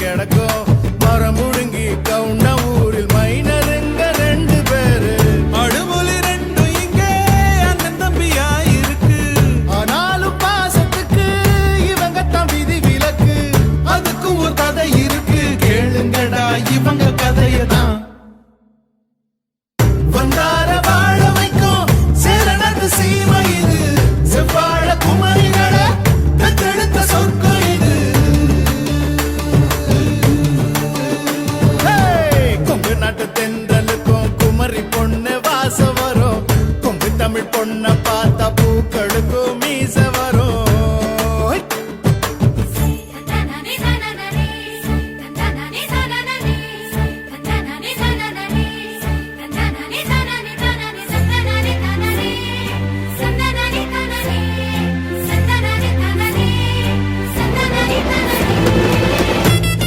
കിടക്കും பொண்ணை பார்த்தா பூக்களுக்குமே